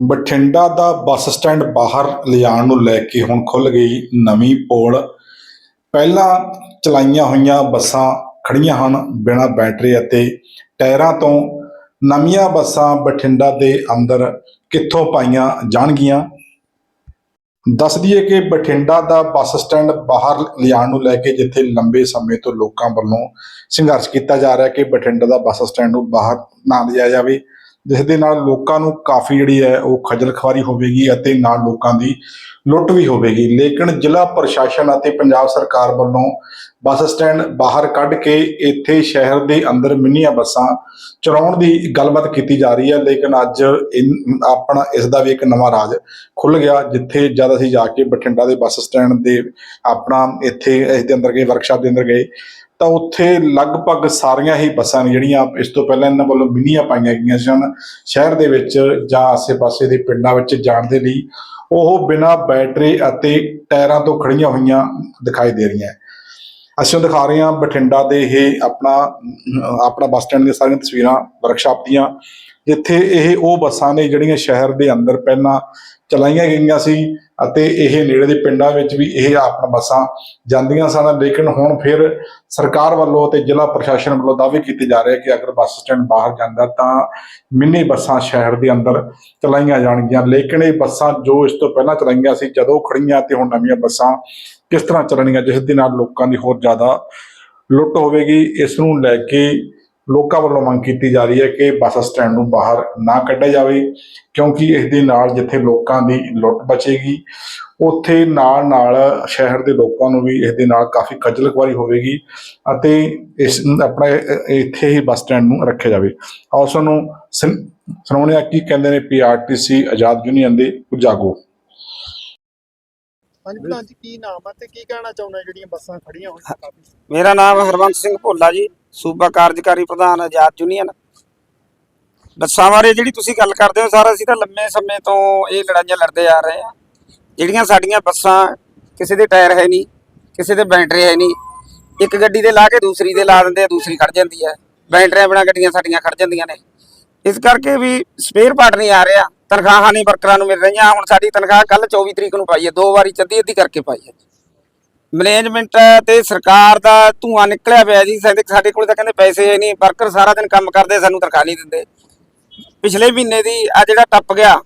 ਬਠਿੰਡਾ ਦਾ bus stand ਬਾਹਰ ਲਿਜਾਣ ਨੂੰ ਲੈ ਕੇ ਹੁਣ ਖੁੱਲ ਗਈ ਨਵੀਂ ਪੋਲ। ਪਹਿਲਾਂ ਚਲਾਈਆਂ ਹੋਈਆਂ ਬੱਸਾਂ ਖੜੀਆਂ ਹਨ ਬਿਨਾਂ ਬੈਟਰੀ ਅਤੇ ਟਾਇਰਾਂ ਤੋਂ। ਨਵੀਆਂ ਬੱਸਾਂ ਬਠਿੰਡਾ ਦੇ ਅੰਦਰ ਕਿੱਥੋਂ ਪਾਈਆਂ ਜਾਣਗੀਆਂ? ਦੱਸ ਦਈਏ ਕਿ ਬਠਿੰਡਾ ਦਾ ਬੱਸ ਸਟੈਂਡ ਬਾਹਰ ਲਿਜਾਣ ਨੂੰ ਲੈ ਕੇ ਜਿੱਥੇ ਲੰਬੇ ਸਮੇਂ ਤੋਂ ਲੋਕਾਂ ਵੱਲੋਂ ਸੰਘਰਸ਼ ਕੀਤਾ ਜਾ ਰਿਹਾ ਕਿ ਬਠਿੰਡਾ ਦਾ ਬੱਸ ਸਟੈਂਡ ਨੂੰ ਬਾਹਰ ਨਾ ਲਿਆ ਜਾਵੇ। ਜਿਸ ਦੇ ਨਾਲ ਲੋਕਾਂ ਨੂੰ ਕਾਫੀ ਜਿਹੜੀ ਹੈ ਉਹ ਖੱਜਲ ਖਵਾਰੀ ਹੋਵੇਗੀ ਅਤੇ ਨਾਲ ਲੋਕਾਂ ਦੀ ਲੁੱਟ ਵੀ ਹੋਵੇਗੀ। ਲੇਕਿਨ ਜ਼ਿਲ੍ਹਾ ਪ੍ਰਸ਼ਾਸਨ ਅਤੇ ਪੰਜਾਬ ਸਰਕਾਰ ਵੱਲੋਂ ਬੱਸ ਸਟੈਂਡ ਬਾਹਰ ਕੱਢ ਕੇ ਇੱਥੇ ਸ਼ਹਿਰ ਦੇ ਅੰਦਰ ਮਿੰਨੀਆਂ ਬੱਸਾਂ ਚਲਾਉਣ ਦੀ ਗੱਲਬਾਤ ਕੀਤੀ ਜਾ ਰਹੀ ਹੈ। ਲੇਕਿਨ ਅੱਜ ਆਪਣਾ ਇਸ ਦਾ ਵੀ ਇੱਕ ਨਵਾਂ ਰਾਜ ਖੁੱਲ ਗਿਆ, ਜਿੱਥੇ ਜਦ ਅਸੀਂ ਜਾ ਕੇ ਬਠਿੰਡਾ ਦੇ ਬੱਸ ਸਟੈਂਡ ਦੇ ਆਪਣਾ ਇੱਥੇ ਇਸ ਦੇ ਅੰਦਰ ਗਏ ਵਰਕਸ਼ਾਪ ਦੇ ਅੰਦਰ ਗਏ ਤਾਂ ਉੱਥੇ ਲਗਭਗ ਸਾਰੀਆਂ ਹੀ ਬੱਸਾਂ ਨੇ ਜਿਹੜੀਆਂ ਇਸ ਤੋਂ ਪਹਿਲਾਂ ਇਹਨਾਂ ਵੱਲੋਂ ਮਿੰਨੀਆਂ ਪਾਈਆਂ ਗਈਆਂ ਸਨ, ਸ਼ਹਿਰ ਦੇ ਵਿੱਚ ਜਾਂ ਆਸੇ-ਪਾਸੇ ਦੇ ਪਿੰਡਾਂ ਵਿੱਚ ਜਾਣ ਦੇ ਲਈ। ਉਹ ਬਿਨਾਂ ਬੈਟਰੀ ਅਤੇ ਟਾਇਰਾਂ ਤੋਂ ਖੜੀਆਂ ਹੋਈਆਂ ਦਿਖਾਈ ਦੇ ਰਹੀਆਂ। ਅਸੀਂ ਉਹ ਦਿਖਾ ਰਹੇ ਹਾਂ ਬਠਿੰਡਾ ਦੇ ਇਹ ਆਪਣਾ ਆਪਣਾ ਬੱਸ ਸਟੈਂਡ ਦੀਆਂ ਸਾਰੀਆਂ ਤਸਵੀਰਾਂ, ਵਰਕਸ਼ਾਪ ਦੀਆਂ। ਜਿੱਥੇ ਇਹ ਉਹ ਬੱਸਾਂ ਨੇ ਜਿਹੜੀਆਂ ਸ਼ਹਿਰ ਦੇ ਅੰਦਰ ਪਹਿਲਾਂ ਚਲਾਈਆਂ ਗਈਆਂ ਸੀ ਅਤੇ ਇਹ ਨੇੜੇ ਦੇ ਪਿੰਡਾਂ ਵਿੱਚ ਵੀ ਇਹ ਆਪਣਾ ਬੱਸਾਂ ਜਾਂਦੀਆਂ ਸਨ, ਲੇਕਿਨ ਹੁਣ ਫਿਰ ਸਰਕਾਰ ਵੱਲੋਂ ਤੇ ਜ਼ਿਲ੍ਹਾ ਪ੍ਰਸ਼ਾਸਨ ਵੱਲੋਂ ਦਾਅਵੇ ਕੀਤੇ ਜਾ ਰਹੇ ਕਿ ਅਗਰ ਬੱਸ ਸਟੈਂਡ ਬਾਹਰ ਜਾਂਦਾ ਤਾਂ ਮਿੰਨੀ ਬੱਸਾਂ ਸ਼ਹਿਰ ਦੇ ਅੰਦਰ ਚਲਾਈਆਂ ਜਾਣਗੀਆਂ। ਲੇਕਿਨ ਇਹ ਬੱਸਾਂ ਜੋ ਇਸ ਤੋਂ ਪਹਿਲਾਂ ਚਲਾਈਆਂ ਸੀ, ਜਦੋਂ ਖੜੀਆਂ ਤੇ ਹੁਣ ਨਵੀਆਂ ਬੱਸਾਂ ਕਿਸ ਤਰ੍ਹਾਂ ਚੱਲਣਗੀਆਂ, ਜਿਸ ਦੇ ਨਾਲ ਲੋਕਾਂ ਦੀ ਹੋਰ ਜ਼ਿਆਦਾ ਲੁੱਟ ਹੋਵੇਗੀ, ਇਸ ਨੂੰ ਲੈ ਕੇ ਲੋਕਾਂ ਵੱਲੋਂ ਮੰਗ ਕੀਤੀ ਜਾ ਰਹੀ ਹੈ ਕਿ ਬੱਸ ਸਟੈਂਡ ਨੂੰ ਬਾਹਰ ਨਾ ਕੱਢਿਆ ਜਾਵੇ ਕਿਉਂਕਿ ਇਸ ਦੇ ਨਾਲ ਜਿੱਥੇ ਲੋਕਾਂ ਦੀ ਲੁੱਟ ਬਚੇਗੀ ਉੱਥੇ ਨਾਲ ਨਾਲ ਸ਼ਹਿਰ ਦੇ ਲੋਕਾਂ ਨੂੰ ਵੀ ਇਸ ਦੇ ਨਾਲ ਕਾਫੀ ਖੱਜਲ ਖੁਆਰੀ ਹੋਵੇਗੀ ਅਤੇ ਇਸ ਆਪਣਾ ਇੱਥੇ ਹੀ ਬੱਸ ਸਟੈਂਡ ਨੂੰ ਰੱਖਿਆ ਜਾਵੇ। ਆਓ ਸਾਨੂੰ ਸੁਣ- ਸੁਣਾਉਂਦੇ ਹਾਂ ਕੀ ਕਹਿੰਦੇ ਨੇ ਪੀਆਰਟੀਸੀ ਆਜ਼ਾਦ ਯੂਨੀਅਨ ਦੇ ਜਾਗੋ। ਹਾਂਜੀ ਪ੍ਰਧਾਨ ਜੀ ਕੀ ਨਾਮ ਆ ਤੇ ਕੀ ਕਹਿਣਾ ਚਾਹੁੰਦੇ ਜਿਹੜੀਆਂ ਬੱਸਾਂ ਖੜੀਆਂ ਹੋਈਆਂ ਕਾਫੀ ਮੇਰਾ ਨਾਮ ਹਰਵੰਤ ਸਿੰਘ ਭੋਲਾ ਜੀ। ਸੂਬਾ ਕਾਰਜਕਾਰੀ ਪ੍ਰਧਾਨ ਆਜ਼ਾਦ ਯੂਨੀਅਨ। ਬੱਸਾਂ ਬਾਰੇ ਜਿਹੜੀ ਤੁਸੀਂ ਗੱਲ ਕਰਦੇ ਹੋ, ਸਰ, ਅਸੀਂ ਤਾਂ ਲੰਮੇ ਸਮੇਂ ਤੋਂ ਇਹ ਲੜਾਈਆਂ ਲੜਦੇ ਆ ਰਹੇ ਹਾਂ। ਜਿਹੜੀਆਂ ਸਾਡੀਆਂ ਬੱਸਾਂ ਕਿਸੇ ਦੇ ਟਾਇਰ ਹੈ ਨਹੀਂ, ਕਿਸੇ ਦੇ ਬੈਟਰੀ ਹੈ ਨਹੀਂ। ਇੱਕ ਗੱਡੀ ਦੇ ਲਾ ਕੇ ਦੂਸਰੀ ਦੇ ਲਾ ਦਿੰਦੇ ਆ, ਦੂਸਰੀ ਖੜ ਜਾਂਦੀ ਹੈ। ਬੈਟਰੀਆਂ ਬਿਨਾਂ ਗੱਡੀਆਂ ਸਾਡੀਆਂ ਖੜ ਜਾਂਦੀਆਂ ਨੇ। ਇਸ ਕਰਕੇ ਵੀ ਸਪੇਅਰ ਪਾਰਟ ਨਹੀਂ ਆ ਰਿਹਾ, ਤਨਖਾਹਾਂ ਨਹੀਂ ਵਰਕਰਾਂ ਨੂੰ ਮਿਲ ਰਹੀਆਂ। ਹੁਣ ਸਾਡੀ ਤਨਖਾਹ ਕੱਲ 24 ਤਰੀਕ ਨੂੰ ਪਾਈ ਹੈ, ਦੋ ਵਾਰੀ ਚੱਦੀ ਅੱਧੀ ਕਰਕੇ ਪਾਈ ਹੈ। ਮੈਨੇਜਮੈਂਟ ਤੇ ਸਰਕਾਰ ਦਾ ਧੂਆਂ ਨਿਕਲਿਆ ਪਿਆ ਜੀ। ਸਾਡੇ ਸਾਡੇ ਕੋਲ ਤਾਂ ਕਹਿੰਦੇ ਪੈਸੇ ਨਹੀਂ। ਵਰਕਰ ਸਾਰਾ ਦਿਨ ਕੰਮ ਕਰਦੇ, ਸਾਨੂੰ ਤਨਖਾਹ ਨਹੀਂ ਦਿੰਦੇ। ਪਿਛਲੇ ਮਹੀਨੇ ਦੀ ਆ ਜਿਹੜਾ ਟੱਪ ਗਿਆ,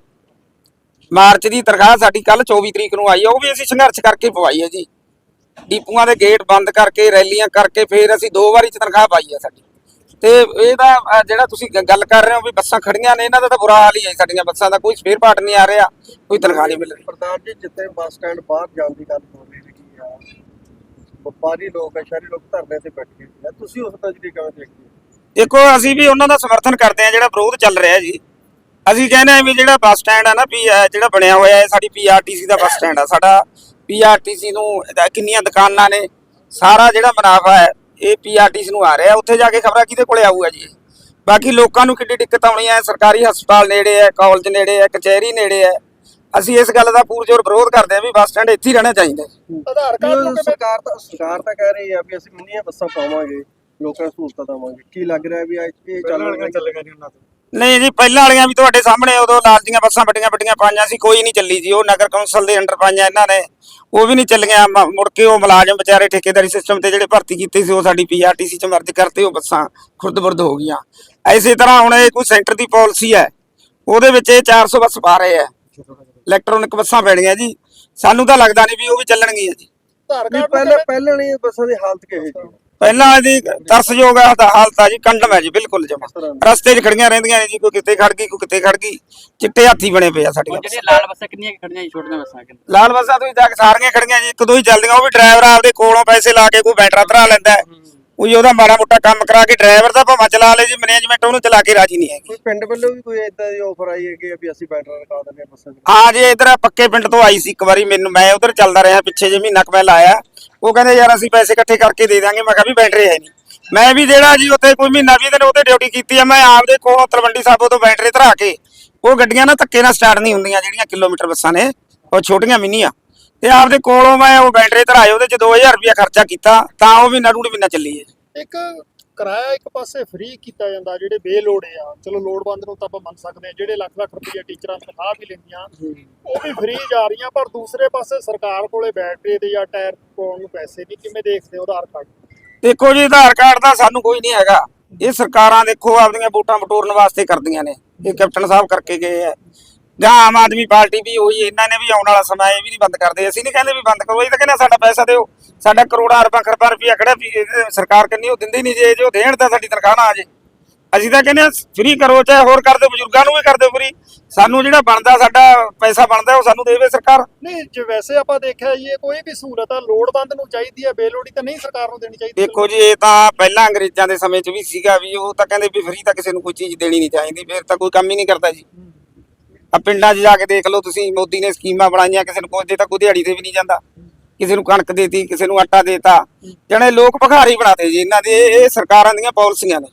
ਮਾਰਚ ਦੀ ਤਨਖਾਹ ਸਾਡੀ ਕੱਲ 24 ਤਰੀਕ ਨੂੰ ਆਈ ਹੈ ਉਹ ਵੀ ਅਸੀਂ ਸੰਘਰਸ਼ ਕਰਕੇ ਪਵਾਈ ਹੈ ਜੀ। ਡੀਪੂਆਂ ਦੇ ਗੇਟ ਬੰਦ ਕਰਕੇ, ਰੈਲੀਆਂ ਕਰਕੇ ਫਿਰ ਅਸੀਂ ਦੋ ਵਾਰੀ ਤਨਖਾਹ ਪਾਈ ਹੈ ਸਾਡੀ। ਤੇ ਇਹਦਾ ਜਿਹੜਾ ਤੁਸੀਂ ਗੱਲ ਕਰ ਰਹੇ ਹੋ ਵੀ ਬੱਸਾਂ ਖੜੀਆਂ ਨੇ, ਇਹਨਾਂ ਦਾ ਤਾਂ ਬੁਰਾ ਹਾਲ ਹੀ ਹੈ ਸਾਡੀਆਂ ਬੱਸਾਂ ਦਾ। ਕੋਈ ਸਪੇਅਰ ਪਾਰਟ ਨਹੀਂ ਆ ਰਿਹਾ, ਕੋਈ ਤਨਖਾਹ ਨਹੀਂ ਮਿਲ ਰਹੀ। ਪ੍ਰਧਾਨ ਜੀ, ਜਿੱਥੇ ਬੱਸ ਸਟੈਂਡ ਬਾਹਰ ਜਾਣ ਦੀ ਗੱਲ ਹੋ ਰਹੀ ਹੈਗੀ ਵਪਾਰੀ ਲੋਕ ਆ, ਸ਼ਹਿਰੀ ਲੋਕ ਧਰਨੇ ਤੇ ਬੈਠੇ ਆ। ਤੁਸੀਂ ਉਸ ਤਜਰੀਬੇ ਕਿਵੇਂ ਦੇਖਦੇ ਹੋ? ਦੇਖੋ, ਅਸੀਂ ਵੀ ਉਹਨਾਂ ਦਾ ਸਮਰਥਨ ਕਰਦੇ ਆ ਜਿਹੜਾ ਵਿਰੋਧ ਚੱਲ ਰਿਹਾ ਜੀ। ਅਸੀਂ ਕਹਿੰਦੇ ਆ ਵੀ ਜਿਹੜਾ ਬੱਸ ਸਟੈਂਡ ਆ ਨਾ ਵੀ ਜਿਹੜਾ ਬਣਿਆ ਹੋਇਆ ਹੈ ਸਾਡੀ ਪੀਆਰਟੀਸੀ ਦਾ ਬੱਸ ਸਟੈਂਡ ਆ। ਸਾਡਾ ਪੀਆਰਟੀਸੀ ਨੂੰ ਕਿੰਨੀਆਂ ਦੁਕਾਨਾਂ ਨੇ, ਸਾਰਾ ਜਿਹੜਾ ਮੁਨਾਫਾ ਹੈ, ਇਹ ਪੀਆਰਟੀਸੀ ਨੂੰ ਆ ਰਿਹਾ। ਉੱਥੇ ਜਾ ਕੇ ਖਬਰਾਂ ਕਿਹਦੇ ਕੋਲੇ ਆਊਗਾ ਜੀ? ਬਾਕੀ ਲੋਕਾਂ ਨੂੰ ਕਿੱਡੀ ਦਿੱਕਤ ਆਉਣੀ ਹੈ, ਸਰਕਾਰੀ ਹਸਪਤਾਲ ਨੇੜੇ ਹੈ, ਕਾਲਜ ਨੇੜੇ ਹੈ, ਕਚਹਿਰੀ ਨੇੜੇ ਹੈ। ਅਸੀਂ ਇਸ ਗੱਲ ਦਾ ਪੂਰਜੋਰ ਵਿਰੋਧ ਕਰਦੇ ਆ ਵੀ ਬੱਸ ਸਟੈਂਡ ਇੱਥੇ ਹੀ ਰਹਿਣਾ ਚਾਹੀਦਾ ਹੈ। ਆਧਾਰ ਕਾਰਡ ਨੂੰ ਕਿਵੇਂ ਸਰਕਾਰ ਤਾਂ ਸਰਕਾਰ ਤਾਂ ਕਹਿ ਰਹੀ ਆ ਵੀ ਅਸੀਂ ਮਿੰਨੀਆਂ ਬੱਸਾਂ ਪਾਵਾਂਗੇ ਲੋਕਾਂ ਨੂੰ ਸਹੂਲਤਾਂ ਦੇਵਾਂਗੇ। ਕੀ ਲੱਗ ਰਿਹਾ ਵੀ ਅੱਜ ਇਹ ਚੱਲ ਰਿਹਾ? ਚੱਲੇਗਾ ਨਹੀਂ ਉਹਨਾਂ ਤੋਂ। ਨਹੀਂ ਜੀ ਪਹਿਲਾਂ ਵਾਲੀਆਂ ਵੀ ਤੁਹਾਡੇ ਸਾਹਮਣੇ ਉਦੋਂ ਲਾਲ ਦੀਆਂ ਬੱਸਾਂ ਵੱਡੀਆਂ ਵੱਡੀਆਂ ਪਾਈਆਂ ਸੀ ਕੋਈ ਨਹੀਂ ਚੱਲੀ ਜੀ। ਉਹ ਨਗਰ ਕੌਂਸਲ ਦੇ ਅੰਡਰ ਪਾਈਆਂ ਇਹਨਾਂ ਨੇ। ਉਹ ਵੀ ਨਹੀਂ ਚੱਲੀਆਂ। ਮ- ਮੁੜ ਕੇ ਉਹ ਮੁਲਾਜ਼ਮ ਵਿਚਾਰੇ ਠੇਕੇਦਾਰੀ ਸਿਸਟਮ ਤੇ ਜਿਹੜੇ ਭਰਤੀ ਕੀਤੇ ਸੀ ਉਹ ਸਾਡੀ ਪੀਆਰਟੀਸੀ ਚ ਮਰਜ ਕਰਤੇ ਉਹ ਬੱਸਾਂ ਖੁਰਦ-ਬੁਰਦ ਹੋ ਗਈਆਂ। ਐਸੇ ਤਰ੍ਹਾਂ ਹੁਣ ਇਹ ਕੋਈ ਸੈਂਟਰ ਦੀ ਪਾਲਿਸੀ ਹੈ ਉਹਦੇ ਵਿੱਚ ਇਹ 400 ਬੱਸ ਪਾ ਰਹੇ ਆ ਇਲੈਕਟ੍ਰੋਨਿਕ ਬੱਸਾਂ ਪੈਣੀਆਂ ਜੀ। ਸਾਨੂੰ ਤਾਂ ਲੱਗਦਾ ਨਹੀਂ ਵੀ ਉਹ ਵੀ ਚੱਲਣਗੀਆਂ ਜੀ। ਪਹਿਲੇ ਪਹਿਲੇ ਵਾਲੀ ਬੱਸਾਂ ਦੀ ਹਾਲਤ ਕਿਹੋ ਜੀ ਪਹਿਲਾਂ ਇਹਦੀ ਤਰਸਯੋਗ ਆ ਤਾਂ ਹਾਲਤ ਆ ਜੀ ਕੰਡਮ ਹੈ ਜੀ ਬਿਲਕੁਲ ਜਮਾ। ਰਸਤੇ 'ਚ ਖੜੀਆਂ ਰਹਿੰਦੀਆਂ ਨੇ ਜੀ ਕੋਈ ਕਿਤੇ ਖੜ ਗਈ ਕੋਈ ਕਿਤੇ ਖੜ ਗਈ। ਚਿੱਟੇ ਹਾਥੀ ਬਣੇ ਪਏ ਆ ਸਾਡੀਆਂ ਜਿਹੜੀਆਂ ਲਾਲ ਬੱਸਾਂ ਕਿੰਨੀਆਂ ਕੁ ਖੜੀਆਂ ਜੀ ਛੋਟੀਆਂ ਬੱਸਾਂ ਕਿੰਨੀਆਂ? ਲਾਲ ਬੱਸਾਂ ਤੋਂ ਜਾ ਕੇ ਸਾਰੀਆਂ ਖੜੀਆਂ ਜੀ ਇੱਕ ਦੋ ਹੀ ਚੱਲਦੀਆਂ ਉਹ ਵੀ ਡਰਾਈਵਰ ਆਪਦੇ ਕੋਲੋਂ ਪੈਸੇ ਲਾ ਕੇ ਕੋਈ ਬੈਟਰਾ ਧਰਾ ਲੈਂਦਾ ਕੋਈ ਉਹਦਾ ਮਾੜਾ ਮੋਟਾ ਕੰਮ ਕਰਾ ਕੇ ਡਰਾਈਵਰ ਦਾ ਭਾਵੇਂ ਚਲਾ ਲੇ ਜੀ ਮੈਨੇਜਮੈਂਟ ਉਹਨੂੰ ਚਲਾ ਕੇ ਰਾਜੀ ਨਹੀਂ ਹੈਗੀ। ਕੋਈ ਪਿੰਡ ਵੱਲੋਂ ਵੀ ਕੋਈ ਇਦਾਂ ਦੀ ਆਫਰ ਆਈ ਹੈ ਕਿ ਵੀ ਅਸੀਂ ਬੈਟਰ ਰਖਾ ਦਿੰਦੇ ਹਾਂ ਬੱਸਾਂ 'ਚ ਹਾਂ ਜੀ ਇਧਰ ਪੱਕੇ ਪਿੰਡ ਤੋਂ ਆਈ ਸੀ ਇੱਕ ਵਾਰੀ ਮੈਨੂੰ ਮੈਂ ਉਧਰ ਚੱਲਦਾ ਰਿਹਾ ਪਿੱਛੇ ਜੇ ਮਹੀਨਾ ਕੁ ਮੈਂ ਲਾਇਆ। ਉਹ ਕਹਿੰਦੇ ਯਾਰ ਅਸੀਂ ਪੈਸੇ ਇਕੱਠੇ ਕਰਕੇ ਦੇ ਦਾਂਗੇ ਮੈਂ ਕਿਹਾ ਵੀ ਬੈਟਰੀ ਹੈ ਨਹੀਂ। ਮੈਂ ਵੀ ਜਿਹੜਾ ਜੀ ਉੱਥੇ ਕੋਈ ਮਹੀਨਾ ਵੀ ਦਿਨ ਉੱਥੇ ਡਿਊਟੀ ਕੀਤੀ ਆ ਮੈਂ ਆਪਦੇ ਕੋਲੋਂ ਤਲਵੰਡੀ ਸਾਬੋ ਤੋਂ ਬੈਟਰੀ ਧਰਾ ਕੇ ਉਹ ਗੱਡੀਆਂ ਨਾ ਧੱਕੇ ਨਾਲ ਸਟਾਰਟ ਨਹੀਂ ਹੁੰਦੀਆਂ ਜਿਹੜੀਆਂ ਕਿਲੋਮੀਟਰ ਬੱਸਾਂ ਨੇ ਉਹ ਛੋਟੀਆਂ ਮਿੰਨੀਆਂ। ਤੇ ਆਪਦੇ ਕੋਲੋਂ ਮੈਂ ਉਹ ਬੈਟਰੀ ਧਰਾਏ ਉਹਦੇ ਚ 2000 ਰੁਪਇਆ ਖਰਚਾ ਕੀਤਾ ਤਾਂ ਉਹ ਵੀ ਨਰੂੜ ਵੀ ਨਾ ਚੱਲੀ ਹੈ ਇੱਕ ਕਿਰਾਇਆ ਇੱਕ ਪਾਸੇ ਫ੍ਰੀ ਕੀਤਾ ਜਾਂਦਾ ਜਿਹੜੇ ਬੇਲੋੜੇ ਆ ਚਲੋ ਲੋੜਵੰਦ ਨੂੰ ਤਾਂ ਆਪਾਂ ਮੰਨ ਸਕਦੇ ਆ ਜਿਹੜੇ ਲੱਖ ਲੱਖ ਰੁਪਈਆ ਟੀਚਰਾਂ ਤਨਖਾਹ ਵੀ ਲੈਂਦੀਆਂ ਉਹ ਵੀ ਫ੍ਰੀ ਜਾ ਰਹੀਆਂ ਪਰ ਦੂਸਰੇ ਪਾਸੇ ਸਰਕਾਰ ਕੋਲੇ ਬੈਟਰੀ ਤੇ ਜਾਂ ਟਾਇਰ ਪਾਉਣ ਨੂੰ ਪੈਸੇ ਨਹੀਂ ਕਿਵੇਂ ਦੇਖਦੇ ਹੋ ਆਧਾਰ ਕਾਰਡ? ਦੇਖੋ ਜੀ ਆਧਾਰ ਕਾਰਡ ਦਾ ਸਾਨੂੰ ਕੋਈ ਨਹੀਂ ਹੈਗਾ। ਇਹ ਸਰਕਾਰਾਂ ਦੇਖੋ ਆਪਦੀਆਂ ਵੋਟਾਂ ਬਟੋਰਨ ਵਾਸਤੇ ਕਰਦੀਆਂ ਨੇ। ਇਹ ਕੈਪਟਨ ਸਾਹਿਬ ਕਰਕੇ ਗਏ ਆ। ਜਾਂ ਆਮ ਆਦਮੀ ਪਾਰਟੀ ਵੀ ਉਹੀ ਇਹਨਾਂ ਨੇ ਵੀ ਆਉਣ ਵਾਲਾ ਸਮਾਂ ਇਹ ਵੀ ਨਹੀਂ ਬੰਦ ਕਰਦੇ। ਅਸੀਂ ਨਹੀਂ ਕਹਿੰਦੇ ਵੀ ਬੰਦ ਕਰੋ ਇਹ ਤਾਂ ਕਹਿੰਦੇ ਸਾਡਾ ਪੈਸਾ ਦਿਓ। ਸਾਡਾ ਕਰੋੜਾਂ ਅਰਬਾਂ ਖਰਬਾਂ ਰੁਪਈਆ ਖੜਾ ਸਰਕਾਰ ਕਹਿੰਦੀ ਉਹ ਦਿੰਦੀ ਨਹੀਂ ਜੇ ਜੋ ਦੇਣ ਤਾਂ ਸਾਡੀ ਤਨਖਾਹ ਨਾ ਆ ਜੇ। ਅਸੀਂ ਤਾਂ ਕਹਿੰਦੇ ਫ੍ਰੀ ਕਰੋ ਚਾਹੇ ਹੋਰ ਕਰ ਦਿਓ ਬਜ਼ੁਰਗਾਂ ਨੂੰ ਵੀ ਕਰ ਦਿਓ ਫ੍ਰੀ ਸਾਨੂੰ ਜਿਹੜਾ ਬਣਦਾ ਸਾਡਾ ਪੈਸਾ ਬਣਦਾ ਉਹ ਸਾਨੂੰ ਦੇਵੇ ਸਰਕਾਰ। ਨਹੀਂ ਜੇ ਵੈਸੇ ਆਪਾਂ ਦੇਖਿਆ ਜੀ ਇਹ ਕੋਈ ਵੀ ਸਹੂਲਤ ਆ ਲੋੜਵੰਦ ਨੂੰ ਚਾਹੀਦੀ ਹੈ ਬੇਲੋੜੀ ਤਾਂ ਨਹੀਂ ਸਰਕਾਰ ਨੂੰ ਦੇਣੀ ਚਾਹੀਦੀ। ਦੇਖੋ ਜੀ ਇਹ ਤਾਂ ਪਹਿਲਾਂ ਅੰਗਰੇਜ਼ਾਂ ਦੇ ਸਮੇਂ 'ਚ ਵੀ ਸੀਗਾ ਵੀ ਉਹ ਤਾਂ ਕਹਿੰਦੇ ਵੀ ਫ੍ਰੀ ਤਾਂ ਕਿਸੇ ਨੂੰ ਕੋਈ ਚੀਜ਼ ਦੇਣੀ ਨਹੀਂ ਚਾਹੀਦੀ ਫਿਰ ਤਾਂ ਕੋਈ ਕੰਮ ਹੀ ਨਹੀਂ ਕਰਦਾ ਜੀ। ਆ ਪਿੰਡਾਂ 'ਚ ਜਾ ਕੇ ਦੇਖ ਲਓ ਤੁਸੀਂ ਮੋਦੀ ਨੇ ਸਕੀਮਾਂ ਬਣਾਈਆਂ ਕਿਸੇ ਨੂੰ ਕੋਈ ਦੇ ਤਾਂ ਕੋਈ ਦਿਹਾੜੀ ਤੇ ਵੀ ਨਹੀਂ ਜਾਂਦਾ। ਕਿਸੇ ਨੂੰ ਕਣਕ ਦੇਤੀ ਕਿਸੇ ਨੂੰ ਆਟਾ ਦੇਤਾ। ਜਣੇ ਲੋਕ ਭਿਖਾਰੀ ਬਣਾਤੇ ਜੀ ਇਹਨਾਂ ਦੇ ਇਹ ਸਰਕਾਰਾਂ ਦੀਆਂ ਪਾਲਿਸੀਆਂ ਨੇ।